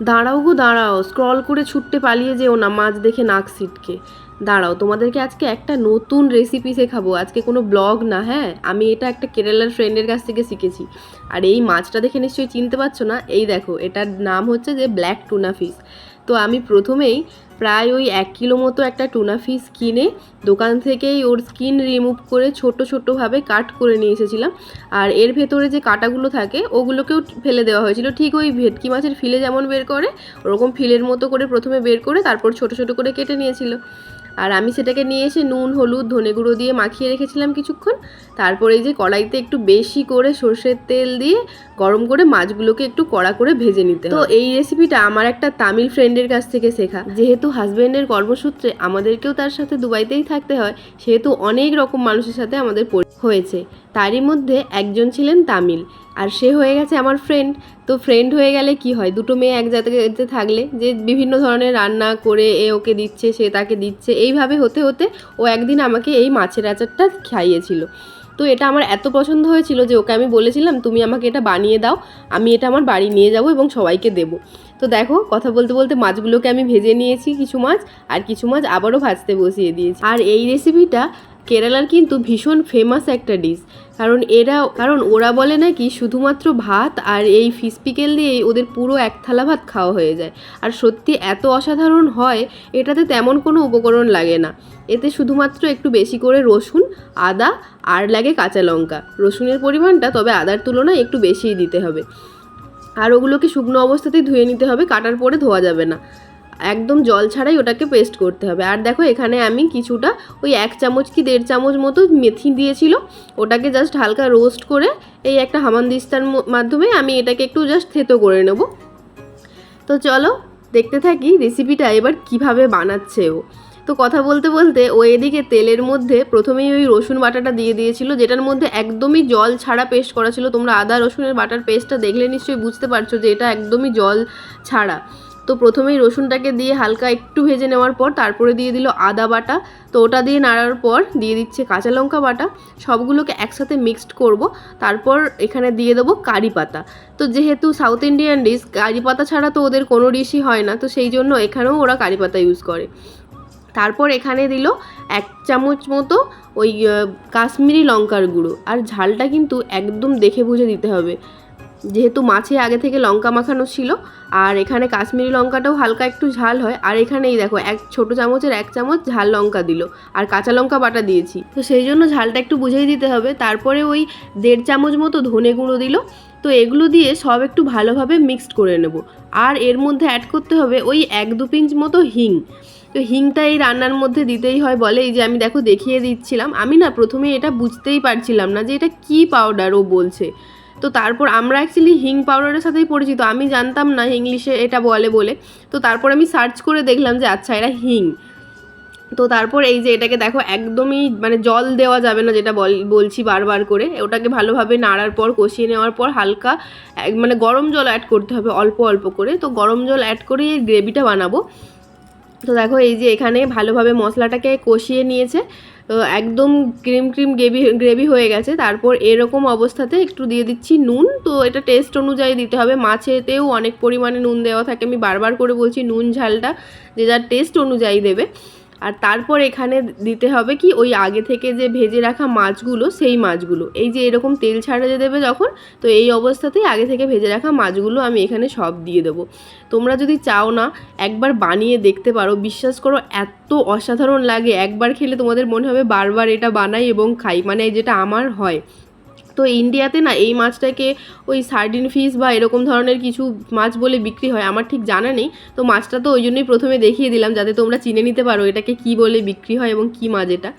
দাঁড়াও গো, দাঁড়াও। স্ক্রল করে ছুটতে পালিয়ে যেও না, মাছ দেখে নাক সিটকে দাঁড়াও, তোমাদেরকে আজকে একটা নতুন রেসিপি শেখাবো। আজকে কোনো ব্লগ না হ্যাঁ? আমি এটা একটা কেরালার ফ্রেন্ডের কাছ থেকে শিখেছি। আর এই মাছটা দেখে নিশ্চয়ই চিনতে পারছ না? এই দেখো, এটার নাম হচ্ছে যে ব্ল্যাক টুনা ফিশ তো আমি প্রথমেই প্রায় ওই এক কিলো মতো একটা টুনা ফিস কিনে দোকান থেকেই ওর স্কিন রিমুভ করে ছোট ছোটোভাবে কাট করে নিয়ে এসেছিলাম। আর এর ভেতরে যে কাটাগুলো থাকে, ওগুলোকেও ফেলে দেওয়া হয়েছিল। ঠিক ওই ভেটকি মাছের ফিলে যেমন বের করে, ওরকম ফিলের মতো করে প্রথমে বের করে তারপর ছোট ছোট করে কেটে নিয়েছিল। আর আমি সেটাকে নিয়ে এসে নুন হলুদ ধনে গুঁড়ো দিয়ে মাখিয়ে রেখেছিলাম কিছুক্ষণ। তারপরে এই যে কড়াইতে একটু বেশি করে সর্ষের তেল দিয়ে গরম করে মাছগুলোকে একটু কড়া করে ভেজে নিতে তো এই রেসিপিটা আমার একটা তামিল ফ্রেন্ডের কাছ থেকে শেখা। যেহেতু হাজব্যান্ডের কর্মসূত্রে আমাদেরকেও তার সাথে দুবাইতেই থাকতে হয় সেহেতু অনেক রকম মানুষের সাথে আমাদের হয়েছে। তারই মধ্যে একজন ছিলেন তামিল, আর সে হয়ে গেছে আমার ফ্রেন্ড তো ফ্রেন্ড হয়ে গেলে কি হয়? দুটো মেয়ে এক জায়গাতে থাকলে যে বিভিন্ন ধরনের রান্না করে এ ওকে দিচ্ছে, সে তাকে দিচ্ছে, এইভাবে হতে হতে ও একদিন আমাকে এই মাছের আচারটা খাইয়েছিল। তো এটা আমার এত পছন্দ হয়েছিল যে ওকে আমি বলেছিলাম, তুমি আমাকে এটা বানিয়ে দাও, আমি এটা আমার বাড়ি নিয়ে যাব এবং সবাইকে দেবো। তো দেখো, কথা বলতে বলতে মাছগুলোকে আমি ভেজে নিয়েছি, কিছু মাছ, আর কিছু মাছ আবারও ভাজতে বসিয়ে দিয়েছি। আর এই রেসিপিটা কেরালার কিন্তু ভীষণ ফেমাস একটা ডিশ কারণ এরা, কারণ ওরা বলে নাকি শুধুমাত্র ভাত আর এই ফিশ পিকেল দিয়েই ওদের পুরো এক থালা ভাত খাওয়া হয়ে যায়। আর সত্যি এত অসাধারণ হয়, এটাতে তেমন কোনো উপকরণ লাগে না। এতে শুধুমাত্র একটু বেশি করে রসুন, আদা আর লাগে কাঁচা লঙ্কা। রসুনের পরিমাণটা তবে আদার তুলনায় একটু বেশিই দিতে হবে। আর ওগুলোকে শুকনো অবস্থাতেই ধুয়ে নিতে হবে, কাটার পরে ধোয়া যাবে না। একদম জল ছাড়াই ওটাকে পেস্ট করতে হবে। আর দেখো এখানে আমি কিছুটা ওই এক চামচ কি দেড় চামচ মতো মেথি দিয়েছিল, ওটাকে জাস্ট হালকা রোস্ট করে এই একটা হামানদিস্তার মাধ্যমে আমি এটাকে একটু জাস্ট থেতো করে নেব। তো চলো দেখতে থাকি রেসিপিটা এবার কীভাবে বানাচ্ছে ও। তো কথা বলতে বলতে ও এদিকে তেলের মধ্যে প্রথমেই ওই রসুন বাটাটা দিয়ে দিয়েছিল, যেটার মধ্যে একদমই জল ছাড়া পেস্ট করা ছিল। তোমরা আদা রসুনের বাটার পেস্টটা দেখলে নিশ্চয়ই বুঝতে পারছ যে এটা একদমই জল ছাড়া। তো প্রথমেই রসুনটাকে দিয়ে হালকা একটু ভেজে নেওয়ার পর তারপরে দিয়ে দিল আদা বাটা। তো ওটা দিয়ে নাড়ার পর দিয়ে দিচ্ছে কাঁচা লঙ্কা বাটা। সবগুলোকে একসাথে মিক্সড করব। তারপর এখানে দিয়ে দেবো কারি পাতা। তো যেহেতু সাউথ ইন্ডিয়ান ডিশ, কারি পাতা ছাড়া তো ওদের কোনো ডিশই হয় না। তো সেই জন্য এখানেও ওরা কারি পাতা ইউজ করে। তারপর এখানে দিল এক চামচ মতো ওই কাশ্মীরি লঙ্কার গুঁড়ো। আর ঝালটা কিন্তু একদম দেখে বুঝে দিতে হবে। যেহেতু মাছে আগে থেকে লঙ্কা মাখানো ছিল, আর এখানে কাশ্মীরি লঙ্কাটাও হালকা একটু ঝাল হয়। আর এখানে এই দেখো, এক ছোট চামচের এক চামচ ঝাল লঙ্কা দিল, আর কাঁচা লঙ্কা বাটা দিয়েছি। তো সেই জন্য ঝালটা একটু বুঝেই দিতে হবে। তারপরে ওই দেড় চামচ মতো ধনে গুঁড়ো দিল। তো এগুলো দিয়ে সব একটু ভালোভাবে মিক্সড করে নেব। আর এর মধ্যে অ্যাড করতে হবে ওই এক দু পিঞ্চ মতো হিং। তো হিংটা এই রান্নার মধ্যে দিতেই হয় বলে, এই যে আমি দেখো দেখিয়ে দিচ্ছিলাম। আমি না প্রথমে এটা বুঝতেই পারছিলাম না যে এটা কি পাউডার ও বলছে। তো তারপর আমরা অ্যাকচুয়ালি হিং পাউডারের সাথেই পরিচিত। আমি জানতাম না ইংলিশে এটা বলে বলে। তো তারপর আমি সার্চ করে দেখলাম যে আচ্ছা এটা হিং তো তারপর এই যে এটাকে দেখো, একদমই মানে জল দেওয়া যাবে না যেটা বল বলছি বারবার করে। ওটাকে ভালোভাবে নাড়ার পর, কষিয়ে নেওয়ার পর হালকা মানে গরম জল অ্যাড করতে হবে অল্প অল্প করে। তো গরম জল অ্যাড করে এই গ্রেভিটা বানাবো। তো দেখো এই যে এখানে ভালোভাবে মশলাটাকে কষিয়ে নিয়েছে। একদম ক্রিম ক্রিম গ্রেভি গ্রেভি হয়ে গেছে। তারপর এরকম অবস্থাতে একটু দিয়ে দিচ্ছি নুন। তো এটা টেস্ট অনুযায়ী দিতে হবে। মাছেতেও অনেক পরিমাণে নুন দেওয়া থাকে। আমি বারবার করে বলছি নুন ঝালটা, যে যার টেস্ট অনুযায়ী দেবে। আর তারপর এখানে দিতে হবে কি, ওই আগে থেকে যে ভেজে রাখা মাছগুলো, সেই মাছগুলো। এই যে এরকম তেল ছাড়া যে দেবে যখন, তো এই অবস্থাতেই আগে থেকে ভেজে রাখা মাছগুলো আমি এখানে সব দিয়ে দেবো। তোমরা যদি চাও না, একবার বানিয়ে দেখতে পারো। বিশ্বাস করো, এত অসাধারণ লাগে। একবার খেলে তোমাদের মনে হবে বারবার এটা বানাই এবং খাই। মানে যেটা আমার হয়। তো ইন্ডিয়াতে না এই মাছটাকে ওই সার্ডিন ফিশ বা এরকম ধরনের কিছু মাছ বলে বিক্রি হয়, আমার ঠিক জানা নেই। তো মাছটা তো ওই জন্যই প্রথমে দেখিয়ে দিলাম যাতে তোমরা চিনে নিতে পারো এটাকে কি বলে বিক্রি হয় এবং কি মাছ এটা।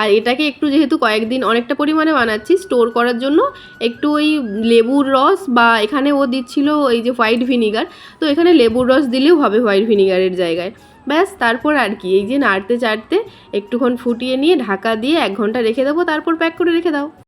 আর এটাকে একটু যেহেতু কয়েকদিন অনেকটা পরিমাণে বানাচ্ছি স্টোর করার জন্য, একটু ওই লেবুর রস বা এখানে ও দিচ্ছিল এই যে হোয়াইট ভিনিগার তো এখানে লেবুর রস দিলেও হবে হোয়াইট ভিনিগারের জায়গায়। ব্যাস, তারপর আর কি, এই যে নাড়তে চাড়তে একটুক্ষণ ফুটিয়ে নিয়ে ঢাকা দিয়ে এক ঘণ্টা রেখে দেবো, তারপর প্যাক করে রেখে দাও।